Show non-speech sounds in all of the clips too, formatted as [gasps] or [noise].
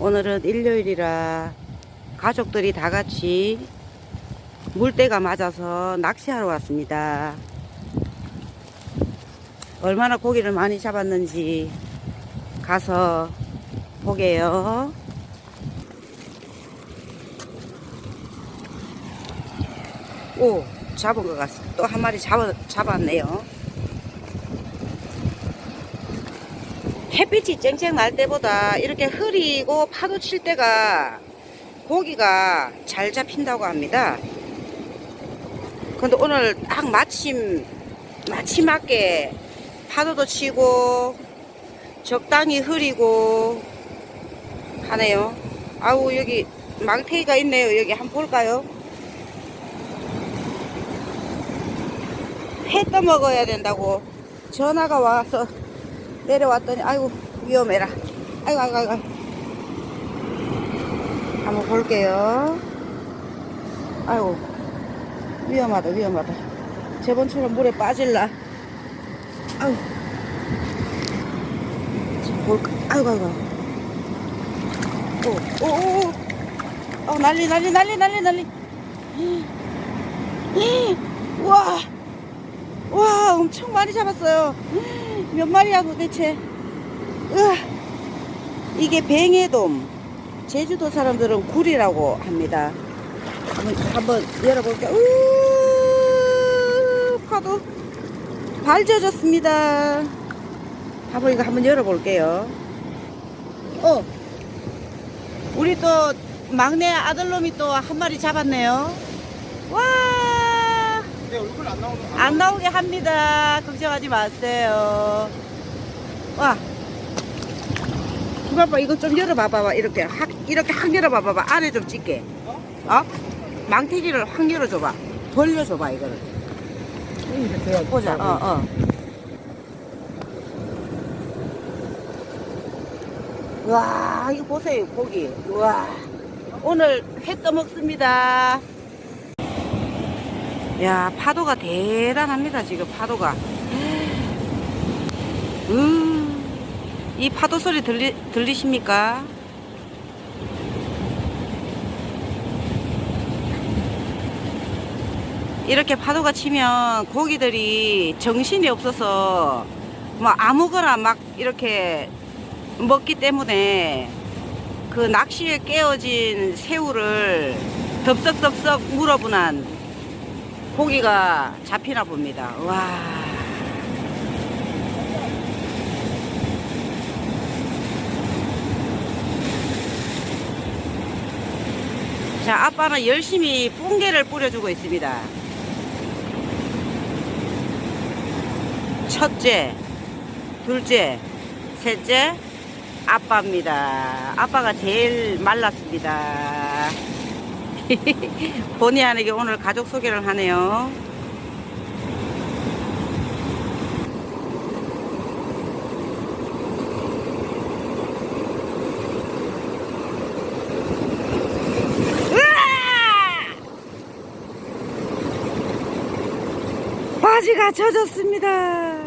오늘은 일요일이라 가족들이 다 같이 물때가 맞아서 낚시하러 왔습니다. 얼마나 고기를 많이 잡았는지 가서 보게요. 오, 잡은 것 같습니다. 또 한 마리 잡아, 잡았네요. 햇빛이 쨍쨍 날 때보다 이렇게 흐리고 파도 칠 때가 고기가 잘 잡힌다고 합니다. 근데 오늘 딱 마침, 마침맞게 파도도 치고 적당히 흐리고 하네요. 아우, 여기 망태기가 있네요. 여기 한번 볼까요? 회 떠먹어야 된다고 전화가 와서 내려왔더니 아이고 위험해라. 아이고 아이고 아이고. 한번 볼게요. 아이고 위험하다 위험하다. 저번처럼 물에 빠질라. 아이고. 볼까 아이고 아이고 오오오. 어, 난리 난리 난리 난리 난리. [gasps] 와 와 엄청 많이 잡았어요 몇 마리야 도대체? 으아, 이게 뱅에돔. 제주도 사람들은 굴이라고 합니다. 한번, 한번 열어볼게요. 우 파도 발 젖었습니다. 한번 이거 한번 열어볼게요. 어 우리 또 막내 아들놈이 또 한 마리 잡았네요. 와 내 얼굴 안 나오는 안 나오게 합니다. 걱정하지 마세요. 와. 봐봐, 이거 좀 열어봐봐. 이렇게 확, 이렇게 확 열어봐봐. 안에 좀 찍게. 어? 망태기를 확 열어줘봐. 벌려줘봐, 이거를. 보자, 어, 어. 와, 이거 보세요, 고기. 와. 오늘 회 떠먹습니다. 야, 파도가 대단합니다, 지금 파도가. 음, 이 파도 소리 들리, 들리십니까? 이렇게 파도가 치면 고기들이 정신이 없어서 뭐 아무거나 막 이렇게 먹기 때문에 그 낚시에 깨어진 새우를 덥석덥석 물어보난 고기가 잡히나 봅니다. 와. 자, 아빠는 열심히 뽕개를 뿌려주고 있습니다. 첫째, 둘째, 셋째, 아빠입니다. 아빠가 제일 말랐습니다. [laughs] 본의 아니게 오늘 가족 소개를 하네요. 으아! 바지가 젖었습니다.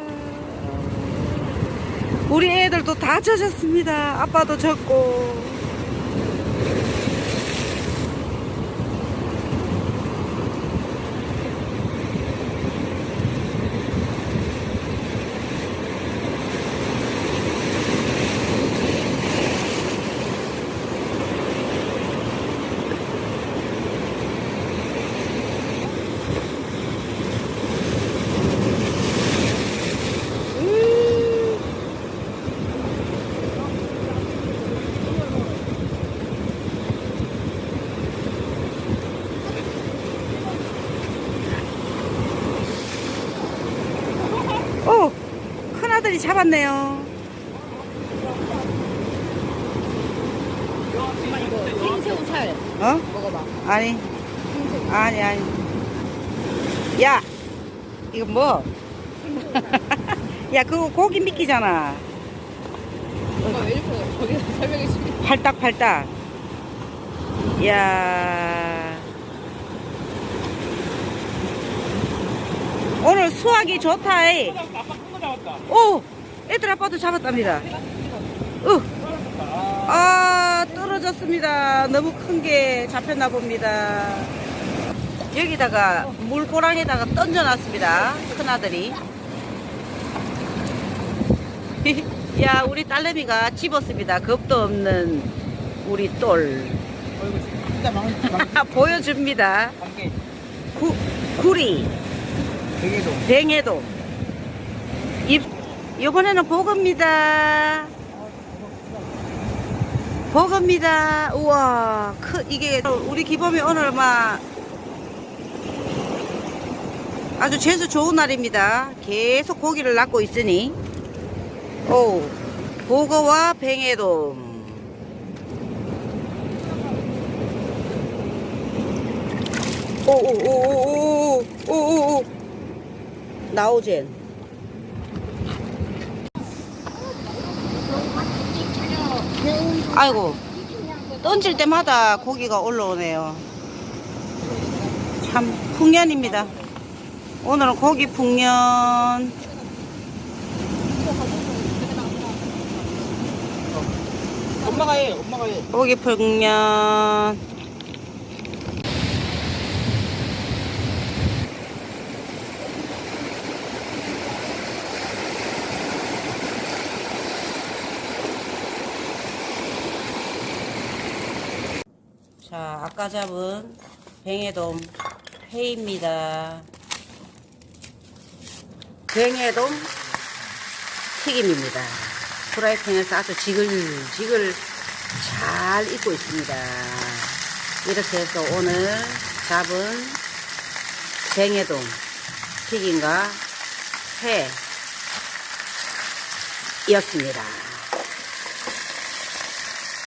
우리 애들도 다 젖었습니다. 아빠도 젖고. 오, 큰아들이 잡았네요. 생새우 살 어? 먹어봐. 아니, 아니, 아니. 야, 이거 뭐? [laughs] 야, 그거 고기 미끼잖아. 엄마 왜 이렇게 거기서 설명해 주니? 팔딱팔딱. 야 오늘 수학이 좋다. 이. 오, 애들 아빠도 잡았답니다. 어. 아, 떨어 잡았습니다. 너무 큰 게 잡혔나 봅니다. 여기다가 물고랑에다가 던져놨습니다. 큰아들이. [laughs] 야, 우리 딸내미가 집었습니다. 겁도 없는 우리 똘. [laughs] 보여줍니다. 구, 구리, 되게도 뱅에도. 입, 이번에는 보급입니다. 보급입니다. 우와, 크, 이게 우리 기범이 오늘 막 아주 재수 좋은 날입니다. 계속 고기를 낳고 있으니. 오, 보거와 뱅에돔. 오오오오오오오오 나오젠. 아이고 던질 때마다 고기가 올라오네요. 참 풍년입니다. 오늘은 고기 풍년. 엄마가 해 엄마가 해. 고기 풍년 자, 아까 잡은 뱅에돔 회입니다. 뱅에돔 튀김입니다. 프라이팬에서 아주 지글지글 잘 익고 있습니다. 이렇게 해서 오늘 잡은 뱅에돔 튀김과 회이었습니다.